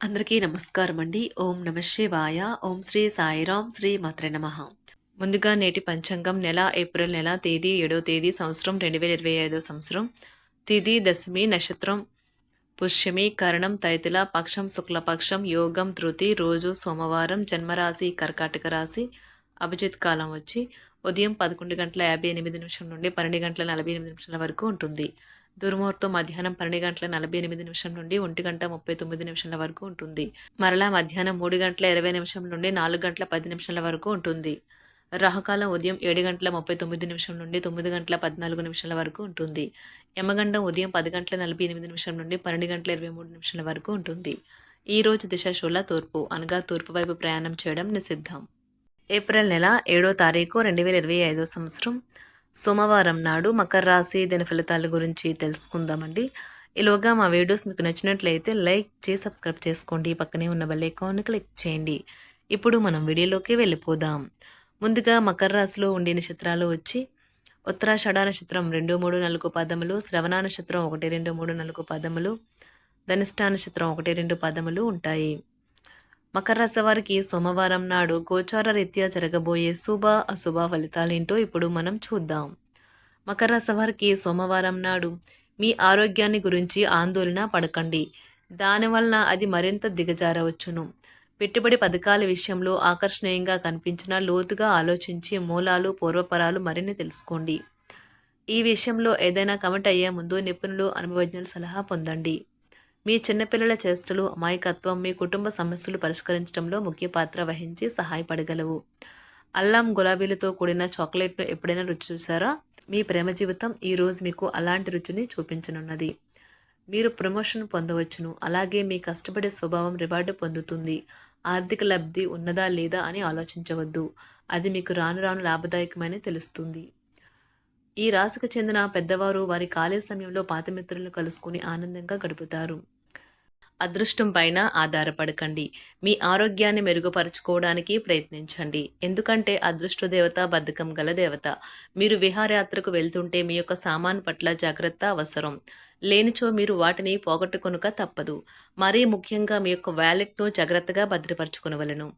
అందరికీ నమస్కారం అండి. ఓం నమ శివాయ. ఓం శ్రీ సాయిరాం శ్రీ మాత్ర నమ. ముందుగా నేటి పంచాంగం నెల ఏప్రిల్ నెల తేదీ ఏడో తేదీ సంవత్సరం రెండు వేల ఇరవై ఐదో సంవత్సరం. తిథి దశమి నక్షత్రం పుష్యమి కరణం తైతుల పక్షం శుక్లపక్షం యోగం ధృతి రోజు సోమవారం జన్మరాశి కర్కాటక రాశి అభిజిత్ కాలం వచ్చి ఉదయం పదకొండు గంటల యాభై ఎనిమిది నిమిషం నుండి పన్నెండు గంటల నలభై ఎనిమిది నిమిషాల వరకు ఉంటుంది. దుర్ముహూర్తం మధ్యాహ్నం పన్నెండు గంటల నలభై ఎనిమిది నిమిషం నుండి ఒంటి గంట ముప్పై తొమ్మిది నిమిషాల వరకు ఉంటుంది. మరలా మధ్యాహ్నం మూడు గంటల ఇరవై నిమిషం నుండి నాలుగు గంటల పది నిమిషాల వరకు ఉంటుంది. రాహుకాలం ఉదయం ఏడు గంటల ముప్పై తొమ్మిది నిమిషం నుండి తొమ్మిది గంటల పద్నాలుగు నిమిషాల వరకు ఉంటుంది. యమగండం ఉదయం పది గంటల నలభై ఎనిమిది నిమిషం నుండి పన్నెండు గంటల ఇరవై మూడు నిమిషాల వరకు ఉంటుంది. ఈ రోజు దిశశూల తూర్పు అనగా తూర్పు వైపు ప్రయాణం చేయడం నిషిద్ధం. ఏప్రిల్ నెల ఏడో తారీఖు రెండు వేల ఇరవై ఐదో సంవత్సరం. సోమవారం నాడు మకర రాశి దిన ఫలితాల గురించి తెలుసుకుందామండి. ఈలోగా మా వీడియోస్ మీకు నచ్చినట్లయితే లైక్ చేసి సబ్స్క్రైబ్ చేసుకోండి. పక్కనే ఉన్న బెల్ ఐకాన్ క్లిక్ చేయండి. ఇప్పుడు మనం వీడియోలోకి వెళ్ళిపోదాం. ముందుగా మకర రాశిలో ఉండే నక్షత్రాలు వచ్చి ఉత్తరాషాఢ నక్షత్రం రెండు మూడు నాలుగు పదములు శ్రవణ నక్షత్రం ఒకటి రెండు మూడు నాలుగు పదములు ధనిష్ట నక్షత్రం ఒకటి రెండు పదములు ఉంటాయి. మకర రాశి వారికి సోమవారం నాడు గోచార రీత్యా జరగబోయే శుభ అశుభ ఫలితాలేంటో ఇప్పుడు మనం చూద్దాం. మకర రాశి వారికి సోమవారం నాడు మీ ఆరోగ్యాన్ని గురించి ఆందోళన పడకండి. దానివలన అది మరింత దిగజారవచ్చును. పెట్టుబడి పథకాల విషయంలో ఆకర్షణీయంగా కనిపించిన లోతుగా ఆలోచించి మూలాలు పూర్వపరాలు మరిన్ని తెలుసుకోండి. ఈ విషయంలో ఏదైనా కమెంట్ అయ్యే ముందు నిపుణులు అనుభవజ్ఞుల సలహా పొందండి. మీ చిన్నపిల్లల చేష్టలు అమాయకత్వం మీ కుటుంబ సమస్యలు పరిష్కరించడంలో ముఖ్య పాత్ర వహించి సహాయపడగలవు. అల్లం గులాబీలతో కూడిన చాక్లెట్ను ఎప్పుడైనా రుచి చూసారా మీ ప్రేమ జీవితం ఈరోజు మీకు అలాంటి రుచిని చూపించనున్నది. మీరు ప్రమోషన్ పొందవచ్చును. అలాగే మీ కష్టపడే స్వభావం రివార్డు పొందుతుంది. ఆర్థిక లబ్ధి ఉన్నదా లేదా అని ఆలోచించవద్దు. అది మీకు రాను రాను లాభదాయకమని తెలుస్తుంది. ఈ రాశికి చెందిన పెద్దవారు వారి ఖాళీ సమయంలో పాత మిత్రులను కలుసుకుని ఆనందంగా గడుపుతారు. అదృష్టం పైన ఆధారపడకండి. మీ ఆరోగ్యాన్ని మెరుగుపరచుకోవడానికి ప్రయత్నించండి. ఎందుకంటే అదృష్ట దేవత బద్ధకం గల దేవత. మీరు విహారయాత్రకు వెళ్తుంటే మీ యొక్క సామాన్ పట్ల జాగ్రత్త అవసరం. లేనిచో మీరు వాటిని పోగొట్టుకొనుక తప్పదు. మరీ ముఖ్యంగా మీ యొక్క వ్యాలెట్ను జాగ్రత్తగా భద్రపరచుకునవలను.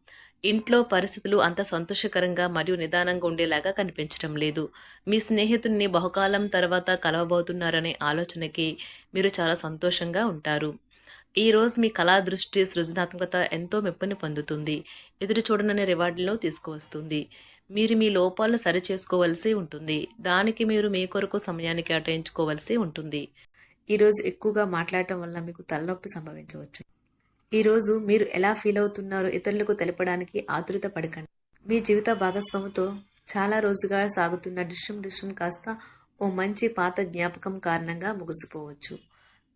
ఇంట్లో పరిస్థితులు అంత సంతోషకరంగా మరియు నిదానంగా ఉండేలాగా కనిపించడం లేదు. మీ స్నేహితుడిని బహుకాలం తర్వాత కలవబోతున్నారనే ఆలోచనకి మీరు చాలా సంతోషంగా ఉంటారు. ఈరోజు మీ కళా దృష్టి సృజనాత్మకత ఎంతో మెప్పుని పొందుతుంది. ఎదురు చూడననే రివార్డులను తీసుకువస్తుంది. మీరు మీ లోపాలను సరిచేసుకోవలసి ఉంటుంది. దానికి మీరు మీ కొరకు సమయాన్ని కేటాయించుకోవలసి ఉంటుంది. ఈరోజు ఎక్కువగా మాట్లాడటం వల్ల మీకు తలనొప్పి సంభవించవచ్చు. ఈరోజు మీరు ఎలా ఫీల్ అవుతున్నారో ఇతరులకు తెలపడానికి ఆతురత పడకండి. మీ జీవిత భాగస్వామితో చాలా రోజుగా సాగుతున్న డిష్యం డిష్యం కాస్త ఓ మంచి పాత జ్ఞాపకం కారణంగా ముగిసిపోవచ్చు.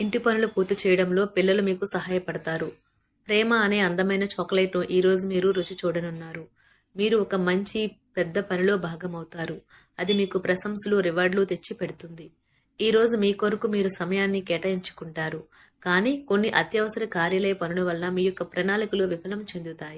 ఇంటి పనులు పూర్తి చేయడంలో పిల్లలు మీకు సహాయపడతారు. ప్రేమ అనే అందమైన చాక్లెట్ను ఈ రోజు మీరు రుచి చూడనున్నారు. మీరు ఒక మంచి పెద్ద పనిలో భాగమవుతారు. అది మీకు ప్రశంసలు రివార్డులు తెచ్చి పెడుతుంది. ఈ రోజు మీ కొరకు మీరు సమయాన్ని కేటాయించుకుంటారు. కానీ కొన్ని అత్యవసర కార్యాలయ పనుల వల్ల మీ యొక్క ప్రణాళికలు విఫలం చెందుతాయి.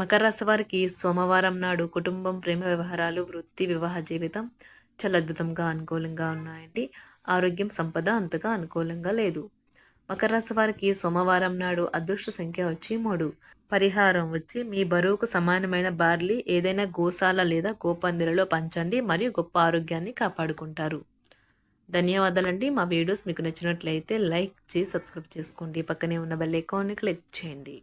మకర రాశి వారికి సోమవారం నాడు కుటుంబం ప్రేమ వ్యవహారాలు వృత్తి వివాహ జీవితం చాలా అద్భుతంగా అనుకూలంగా ఉన్నాయండి. ఆరోగ్యం సంపద అంతగా అనుకూలంగా లేదు. మకర రాశి వారికి సోమవారం నాడు అదృష్ట సంఖ్య వచ్చి మూడు. పరిహారం వచ్చి మీ బరువుకు సమానమైన బార్లీ ఏదైనా గోశాల లేదా గోపందిలలో పంచండి మరియు గొప్ప ఆరోగ్యాన్ని కాపాడుకుంటారు. ధన్యవాదాలండి. మా వీడియోస్ మీకు నచ్చినట్లయితే లైక్ చేసి సబ్స్క్రైబ్ చేసుకోండి. పక్కనే ఉన్న బెల్ ఐకాన్ని క్లిక్ చేయండి.